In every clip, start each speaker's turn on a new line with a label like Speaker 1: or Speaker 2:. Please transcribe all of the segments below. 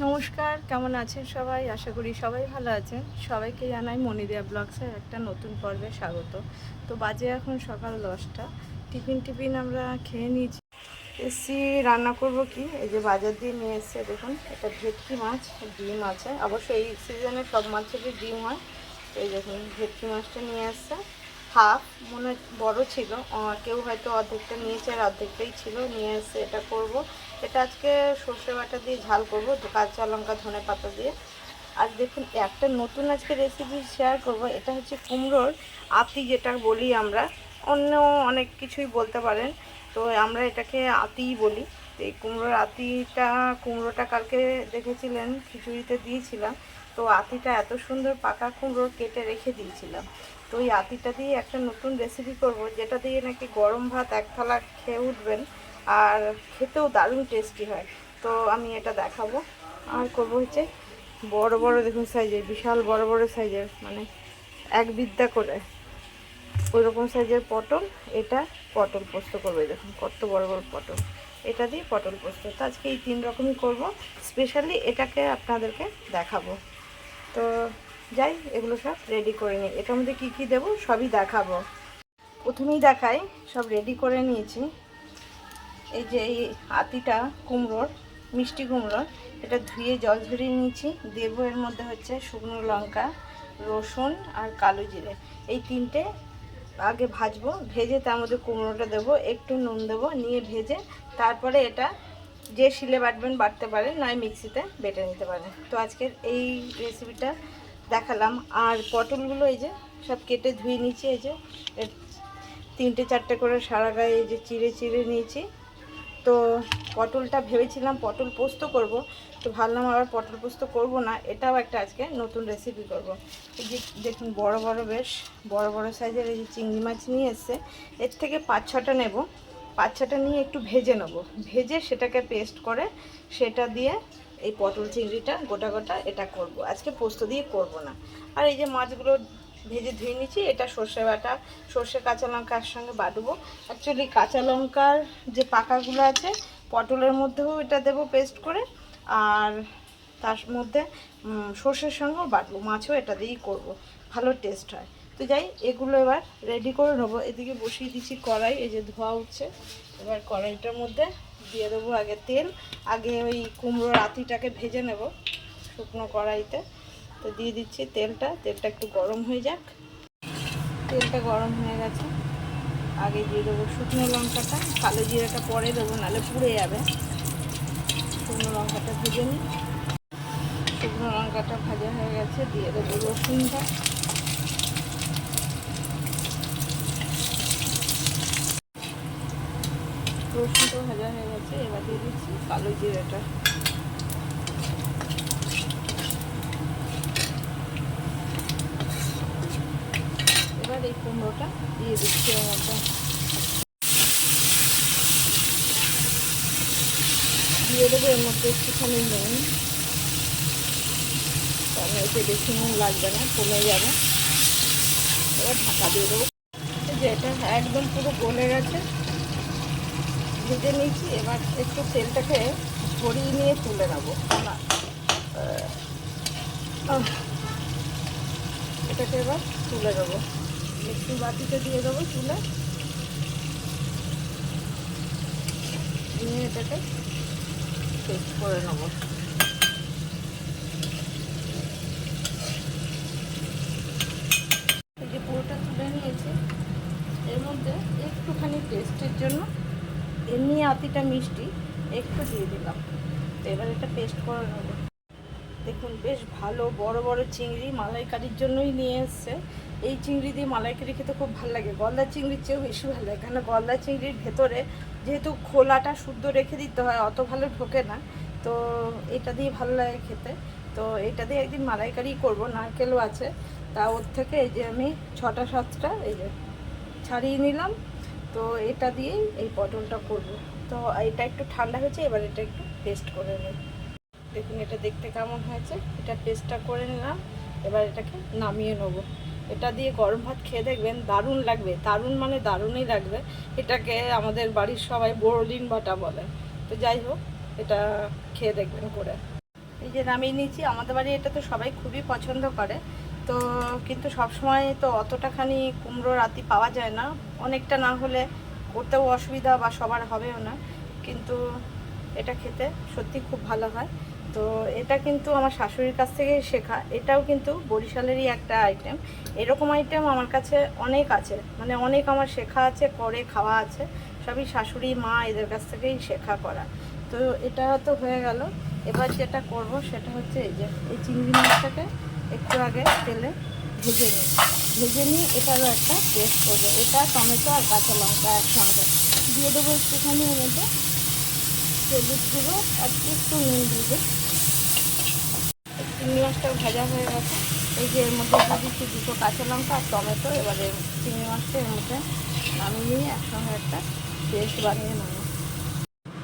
Speaker 1: নমস্কার, কেমন আছেন সবাই? আশা করি সবাই ভালো আছেন। সবাইকে জানাই মনিদিয়া ব্লগসের একটা নতুন পর্বে স্বাগত। তো বাজে এখন সকাল দশটা। টিফিন টিফিন আমরা খেয়ে নিয়েছি। এসছি, রান্না করব কি? এই যে বাজার দিয়ে নিয়ে এসছে, দেখুন, এটা ভেটকি মাছ, ডিম আছে। অবশ্য এই সিজনে সব মাছেরই ডিম হয়। তো এই দেখুন, ভেটকি মাছটা নিয়ে আসছে। হাফ মনে বড় ছিল। কেউ হয়তো অর্ধেকটা নিয়েছে আর অর্ধেকটাই ছিল। নিয়ে এসে এটা করব। এটা আজকে সর্ষে বাটা দিয়ে ঝাল করব, কাঁচা লঙ্কা, ধনে পাতা দিয়ে। আর দেখুন, একটা নতুন আজকে রেসিপি শেয়ার করব। এটা হচ্ছে কুমড়োর আতি যেটা বলি আমরা। অন্য অনেক কিছুই বলতে পারেন। তো আমরা এটাকে আতিই বলি। তো এই কুমড়োর আতিটা, কুমড়োটা কালকে দেখেছিলেন, খিচুড়িতে দিয়েছিলাম। তো আতিটা এত সুন্দর পাকা কুমড়ো কেটে রেখে দিয়েছিলাম। তো ওই আতিটা দিয়ে একটা নতুন রেসিপি করব, যেটা দিয়ে নাকি গরম ভাত এক থালা খেয়ে উঠবেন আর খেতেও দারুণ টেস্টি হয়। তো আমি এটা দেখাবো। আর করব হচ্ছে বড় বড় দেখুন সাইজের বিশাল বড় বড় সাইজের মানে এক বিদ্যা করে। ওই রকম সাইজের পটল, এটা পটল পোস্ত করবে দেখুন কত বড় বড় পটল। এটা দিয়ে পটল পোস্ত। তো আজকে এই তিন রকমই করব। স্পেশালি এটাকে আপনাদেরকে দেখাবো। তো যাই, এগুলো সব রেডি করে নিই। এটার মধ্যে কী কী দেবো সবই দেখাবো। প্রথমেই দেখাই, সব রেডি করে নিয়েছি। এই যে এই আতিটা কুমড়োর, মিষ্টি কুমড়োর, এটা ধুয়ে জল ঝরিয়ে নিয়েছি। দেবো এর মধ্যে হচ্ছে শুকনো লঙ্কা, রসুন আর কালো জিরে। এই তিনটে আগে ভাজবো, ভেজে তার মধ্যে কুমড়োটা দেবো, একটু নুন দেবো, নিয়ে ভেজে তারপরে এটা যে শিলে বাটবেন, বাটতে পারেন নয় মিক্সিতে বেটে নিতে পারেন। তো আজকের এই রেসিপিটা দেখালাম। আর পটলগুলো এই যে সব কেটে ধুয়ে নিয়েছি, এই যে তিনটে চারটে করে সারা গায়ে এই যে চিড়ে চিড়ে নিয়েছি। তো পটলটা ভেবেছিলাম পটল পোস্ত করব, তো ভাবলাম আবার পটল পোস্ত করব না, এটাও একটা আজকে নতুন রেসিপি করব। এই যে দেখুন বড় বড় বেশ, বড় বড় সাইজের এই যে চিংড়ি মাছ নিয়ে এসছে, এর থেকে পাঁচ ছটা নেব, পাঁচ ছটা নিয়ে একটু ভেজে নেব। ভেজে সেটাকে পেস্ট করে সেটা দিয়ে এই পটল চিংড়িটা গোটা গোটা এটা করব। আজকে পোস্ত দিয়ে করব না। আর এই যে মাছগুলো ভেজে ধুয়ে নিচ্ছি, এটা সর্ষে বাটা, সর্ষে কাঁচা লঙ্কার সঙ্গে বাটবো। অ্যাকচুয়ালি কাঁচা লঙ্কার যে পাকাগুলো আছে, পটলের মধ্যেও এটা দেবো পেস্ট করে, আর তার মধ্যে সর্ষের সঙ্গেও বাটবো, মাছও এটা দিয়েই করব, ভালো টেস্ট হয়। তো যাই, এগুলো এবার রেডি করে নেব। এদিকে বসিয়ে দিচ্ছি কড়াই, এই যে ধোয়া উঠছে। এবার কড়াইটার মধ্যে দিয়ে দেবো আগে তেল। আগে ওই কুমড়োর আতিটাকে ভেজে নেব শুকনো কড়াইতে। তো দিয়ে দিচ্ছি তেলটা। তেলটা একটু গরম হয়ে যাক। তেলটা গরম হয়ে গেছে। আগে দিয়ে দেবো শুকনো লঙ্কাটা। কালো জিরাটা পরে দেবো নাহলে পুড়ে যাবে। শুকনো লঙ্কাটা ভেজে নিই। শুকনো লঙ্কাটা ভাজা হয়ে গেছে। দিয়ে দেবো রসুনটা। রসুনটা ভাজা হয়ে গেছে, এবার দিয়ে দিচ্ছি কালো জিরাটা। এবার এই কুমড়োটা দিয়ে দিচ্ছি এর মধ্যে। দিয়ে দেবো এর মধ্যে একটুখানি নুন। কারণ এতে বেশি নুন লাগবে না, কমে যাবে। এবার ঢাকা দিয়ে দেবো। এই যে একদম পুরো গলে গেছে ভেজে নিয়েছি, এবার একটু তেলটাকে ছড়িয়ে নিয়ে তুলে নেব। এটাকে এবার তুলে দেবো একটু বাটিতে দিয়ে দেবো তুলে। নিয়ে এটাকে করে নেব এই যে পুরোটা তুলে নিয়েছি এর মধ্যে একটুখানি টেস্টের জন্য এমনি আতিটা মিষ্টি, একটু দিয়ে দিলাম। তো এবার এটা পেস্ট করে নেব। দেখুন, বেশ ভালো, বড় বড় চিংড়ি মালাইকারির জন্যই নিয়ে এসছে। এই চিংড়ি দিয়ে মালাইকারি খেতে খুব ভালো লাগে। গলদা চিংড়ির চেয়েও বেশি ভালো লাগে। কেন গলদা চিংড়ির ভেতরে যেহেতু খোলাটা শুদ্ধ রেখে দিতে হয়, অত ভালো ঢোকে না। তো এটা দিয়ে ভালো লাগে খেতে। তো এটা দিয়ে একদিন মালাইকারি করব। নারকেলও আছে। তা ওর থেকে এই যে আমি ছটা, সাতটা এই যে ছাড়িয়ে নিলাম। তো এটা দিয়েই এই পটলটা করব। তো এটা একটু ঠান্ডা হয়েছে, এবার এটা একটু পেস্ট করে নিই দেখুন এটা দেখতে কেমন হয়েছে। এটা পেস্টটা করে নিলাম, এবার এটাকে নামিয়ে নেব। এটা দিয়ে গরম ভাত খেয়ে দেখবেন দারুণ লাগবে। দারুণ মানে দারুণই লাগবে। এটাকে আমাদের বাড়ির সবাই বড়দিন বাটা বলে। তো যাই হোক, এটা খেয়ে দেখবেন করে। এই যে নামিয়ে নিয়েছি, আমাদের বাড়ি এটা তো সবাই খুবই পছন্দ করে। তো কিন্তু সব সময় তো অতটাখানি কুমড়ো রাতি পাওয়া যায় না। অনেকটা না হলে করতেও অসুবিধা বা সবার হবেও না, কিন্তু এটা খেতে সত্যি খুব ভালো হয়। তো এটা কিন্তু আমার শাশুড়ির কাছ থেকে শেখা, এটাও কিন্তু বরিশালেরই একটা আইটেম এরকম আইটেম আমার কাছে অনেক আছে মানে অনেক আমার শেখা আছে, করে খাওয়া আছে, সবই শাশুড়ি, মা এদের কাছ থেকেই শেখা করা। তো এটা তো হয়ে গেল। এবার যেটা করব সেটা হচ্ছে এই যে, এই চিংড়ি মাছটাকে একটু আগে তেলে ভেজে নিই। ভেজে নিয়ে এটারও একটা পেস্ট করব। এটা টমেটো আর কাঁচা লঙ্কা একসঙ্গে। দিয়ে দেবো একটুখানি এর মধ্যে হলুদ গুঁড়ো আর একটু নুন দিয়ে চিংড়ি মাছটাও ভাজা হয়ে গেছে। এই যে এর মধ্যে দিয়ে দিচ্ছি দুটো কাঁচা লঙ্কা আর টমেটো। এবারে চিংড়ি মাছটা এর মধ্যে নামিয়ে নিয়ে একসঙ্গে একটা পেস্ট বানিয়ে নেব।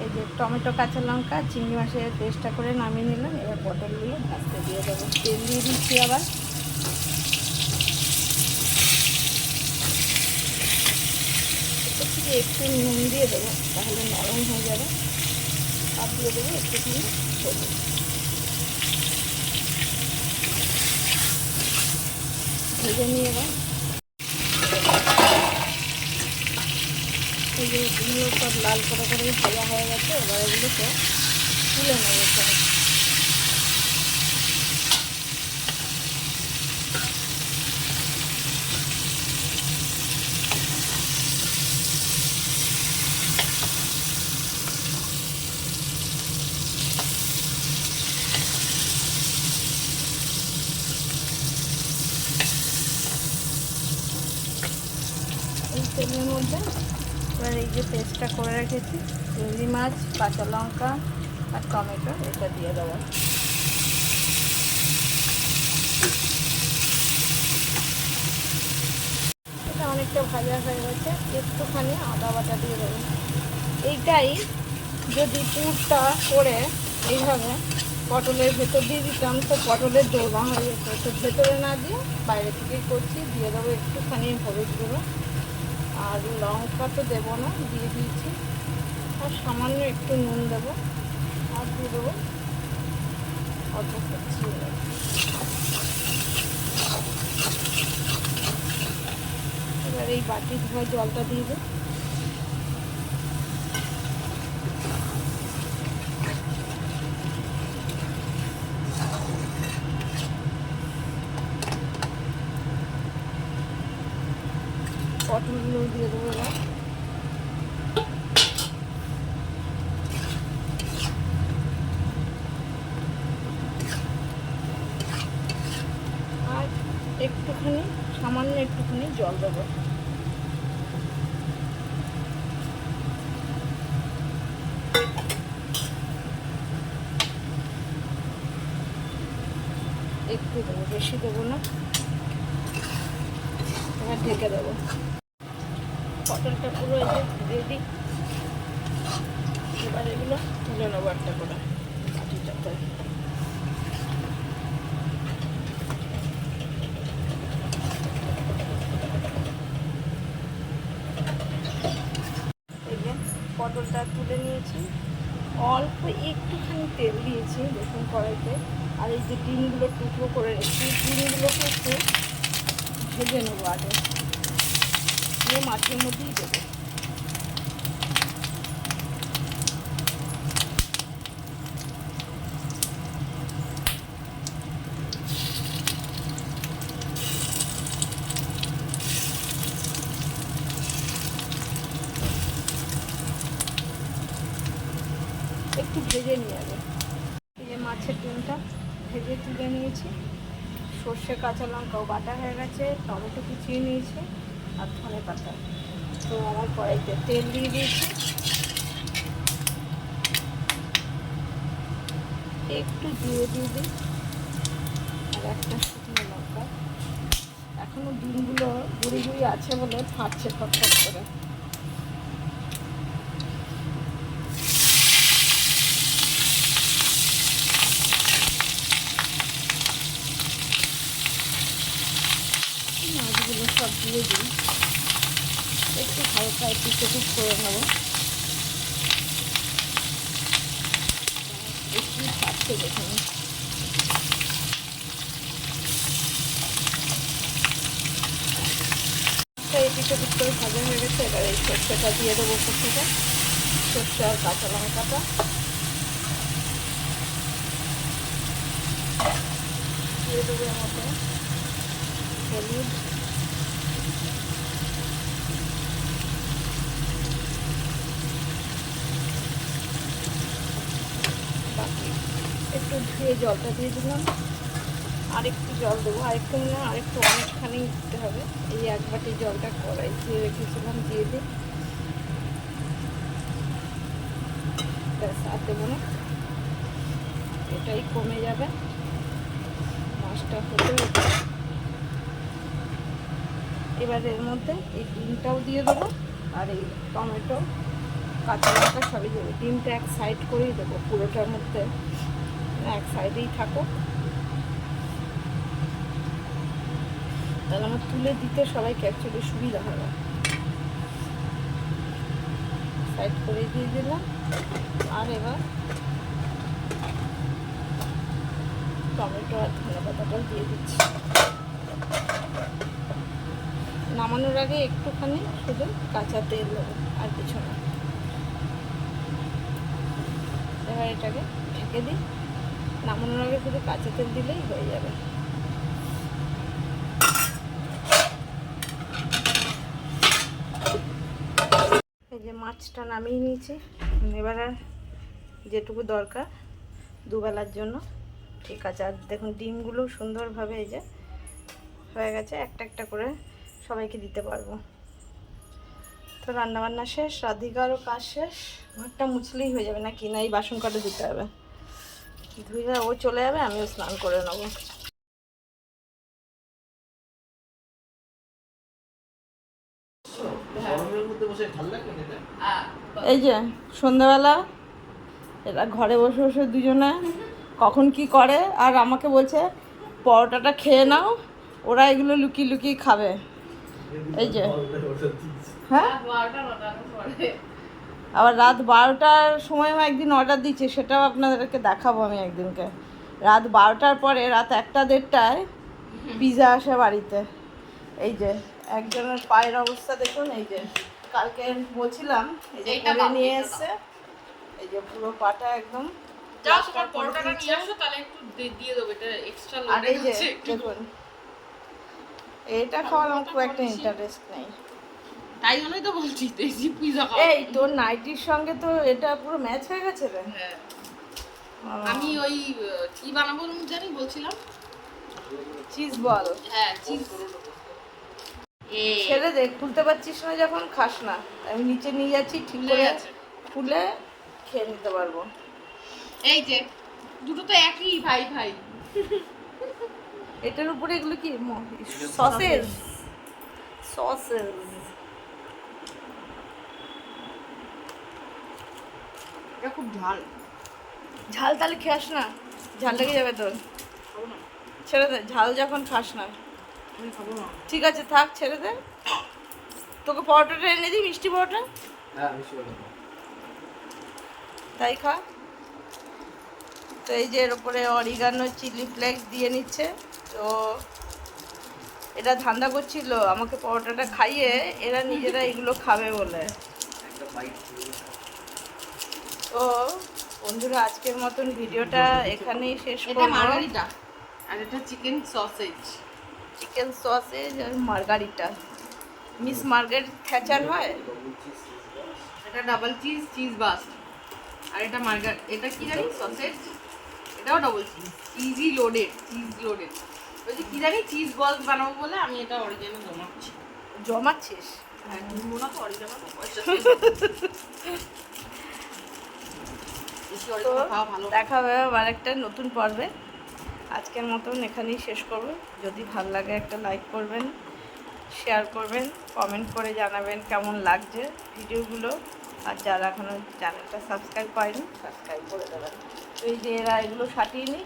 Speaker 1: এই যে টমেটো, কাঁচা লঙ্কা, চিংড়ি মাছের পেস্টটা করে নামিয়ে নিলাম। এবার পটল পটলগুলো ভাজতে দিয়ে দেবো। তেল দিয়ে দিচ্ছি আবার। থেকে একটু নুন দিয়ে দেবো, তাহলে নরম হয়ে যাবে। আর দিয়ে দেবো, একটুখানি সবুজ ভেজে নিয়ে এবার এই যে সব লাল করে করে ভাজা হয়ে গেছে, এবার এগুলোকে তুলে নেব সব এই তেলের মধ্যে এবার এই যে পেস্টটা করে রেখেছি, চিংড়ি মাছ, কাঁচা লঙ্কা আর টমেটো, এটা দিয়ে দেবো। এটা অনেকটা ভাজা হয়ে গেছে, একটুখানি আদা বাটা দিয়ে দেবো। এইটাই যদি পুরটা করে এইভাবে পটলের ভেতর দিয়ে দিতাম, তো পটলের দোরমা হয়ে যেত। তো ভেতরে না দিয়ে বাইরে থেকেই করছি, দিয়ে দেবো একটুখানি হলুদ গুঁড়ো। আর লঙ্কা তো দেবো না, দিয়ে দিয়েছি। আর সামান্য একটু নুন দেবো। আর দিয়ে দেবো এবার এই বাটি ধোয়া জলটা দিয়ে দেবো পটলগুলো আর একটুখানি সামান্য একটুখানি জল দেবো। একটু দেবো বেশি দেবো না। এবার ঢেকে দেবো। পটলটা পুরো রেডি এবার এগুলো তুলে নেব একটা করে। পটলটা তুলে নিয়েছি। অল্প একটুখানি তেল দিয়েছি দেখুন কড়াইতে। আর এই যে ডিমগুলো টুকরো করে রেখেছি, ডিমগুলোকে একটু ভেজে নেব আগে। দিয়ে মাছের মধ্যেই দেবো। একটু ভেজে নিয়ে যাবে এই যে মাছের ডিমটা ভেজে তুলে নিয়েছি। সর্ষে, কাঁচা লঙ্কাও বাটা হয়ে গেছে, টমেটো কুচিয়ে নিয়েছি। আর ধনে পাতা তো আমার কড়াইতে তেল দিয়ে দিয়েছি। একটু দিয়ে দিয়ে দিই আর একটা শুকনো লঙ্কা। এখনও ডিমগুলো গুঁড়ি গুঁড়ি আছে বলে ফাটছে ফটফট করে। মাছগুলো সব দিয়ে দিই একটু চকুট করে নেব। একটু খাচ্ছে দেখুন এটি চকুট করে ভাজা হয়ে গেছে, এবার এই দিয়ে দেবো সর্ষেটা। সর্ষে আর কাঁচা লঙ্কাটা। দিয়ে দেবো আমাকে হলুদ। একটু ধুয়ে জলটা দিয়ে দিলাম। আরেকটু জল দেবো। আরেকটু না, আরেকটু অনেকখানি দিতে হবে। এই এক বাটি জলটা কড়াই দিয়ে রেখেছিলাম, দিয়ে দিই। ব্যাস, আর দেবো না। এটাই কমে যাবে। মাছটা হতে এবার এর মধ্যে এই ডিমটাও দিয়ে দেবো, আর এই টমেটো, কাঁচা লঙ্কা সবই দেবো। ডিমটা এক সাইড করেই দেবো পুরোটার মধ্যে। এক সাইডেই থাকুক। তাহলে আমার তুলে দিতে সবাইকে অ্যাকচুয়ালি সুবিধা হবে। সাইড করে দিয়ে দিলাম। আর এবার টমেটো আর ধনে পাতাটা দিয়ে দিচ্ছি। নামানোর আগে একটুখানি শুধু কাঁচা তেল দেবো আর কিছু না। এবার এটাকে ঢেকে দিই। নামানোর আগে শুধু কাঁচা তেল দিলেই হয়ে যাবে। এই যে মাছটা নামিয়ে নিয়েছি। এবার আর যেটুকু দরকার দুবেলার জন্য। ঠিক আছে, আর দেখুন ডিমগুলো সুন্দরভাবে এই যে হয়ে গেছে, একটা একটা করে সবাইকে দিতে পারব। তো রান্নাবান্না শেষ রাধিকারও কাজ শেষ। ঘরটা মুছলেই হয়ে যাবে না কি না, এই বাসন কাটা দিতে হবে। ধুয়ে ও চলে যাবে আমিও স্নান করে নেব। এই যে সন্ধ্যাবেলা এরা ঘরে বসে বসে দুজনে কখন কি করে আর আমাকে বলছে পরোটাটা খেয়ে নাও ওরা এগুলো লুকিয়ে লুকিয়ে খাবে। এই যে। হ্যাঁ? আবার রাত বারোটার সময় একদিন অর্ডার দিচ্ছে সেটাও আপনাদেরকে দেখাবো আমি একদিনকে। রাত বারোটার পরে রাত একটা দেড়টায় পিজা আসে বাড়িতে। এই যে একজনের পায়ের অবস্থা দেখুন এই যে কালকে বলছিলাম এই যে করে নিয়ে এসছে এই যে পুরো পাটা একদম আর এই যে দেখুন এটা খাওয়ার আমার খুব একটা ইন্টারেস্ট নেই।
Speaker 2: তাই জন্যই তো বলছি দেশি পিজা খাও।
Speaker 1: এই তোর নাইটির সঙ্গে তো এটা পুরো ম্যাচ হয়ে গেছে রে।
Speaker 2: হ্যাঁ।
Speaker 1: আমি
Speaker 2: ওই কি বানাবো আমি জানি বলছিলাম।
Speaker 1: চিজ বল
Speaker 2: হ্যাঁ চিজ
Speaker 1: ছেড়ে দে খুলতে পারছিস না যখন খাস না। আমি নিচে নিয়ে যাচ্ছি ঠিক করে খুলে খেয়ে নিতে পারব।
Speaker 2: এই যে দুটো তো একই ভাই ভাই।
Speaker 1: এটার উপরে এগুলো কি? সসেস সসেস
Speaker 2: এটা খুব ঝাল।
Speaker 1: ঝাল তাহলে খাস না? ঝাল লেগে যাবে তোর। ছেড়ে দে ঝাল যখন খাস না। ঠিক আছে থাক ছেড়ে দে। তোকে পরোটাটা এনে দিই মিষ্টি পরোটা?
Speaker 3: হ্যাঁ
Speaker 1: তাই খা। তো এই যে এর উপরে অরিগানো চিলি ফ্লেক্স দিয়ে নিচ্ছে। তো এটা ধান্দা করছিল আমাকে পরোটাটা খাইয়ে এরা নিজেরা এগুলো খাবে বলে। তো বন্ধুরা আজকের মতন ভিডিওটা এখানেই শেষ করব
Speaker 2: আর এটা চিকেন সসেজ।
Speaker 1: চিকেন সসেজ আর মার্গারিটা। মিস মার্গারিট থ্যাচার হয়?
Speaker 2: এটা ডাবল চিজ চিজ বাস্ট আর এটা মার্গার এটা কি জানি? সসেজ? এটাও ডাবল চিজ চিজই লোডেড চিজ লোডেড বলছি কি জানি? চিজ বলস বানাবো বলে আমি এটা অরিজিনাল জমাচ্ছি।
Speaker 1: জমাচ্ছিস?
Speaker 2: হ্যাঁ কিনবো না তো অরিজিনাল পয়সা
Speaker 1: তো দেখা হবে। আবার একটা নতুন পর্বে। আজকের মতন এখানেই শেষ করব। যদি ভালো লাগে একটা লাইক করবেন শেয়ার করবেন কমেন্ট করে জানাবেন কেমন লাগছে ভিডিওগুলো। আর যারা এখনও চ্যানেলটা সাবস্ক্রাইব করেনি সাবস্ক্রাইব করে দেবেন। তো এই যে এরা এগুলো সাটিয়ে নিই।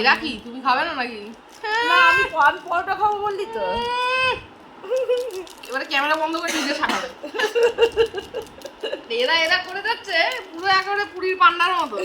Speaker 2: এরা কি? তুমি খাবে না নাকি?
Speaker 1: না আমি পরোটা খাব বললি তো।
Speaker 2: এবারে ক্যামেরা বন্ধ করে নিজে এরা এরা করে যাচ্ছে পুরো একেবারে পুরীর পান্ডার মতো।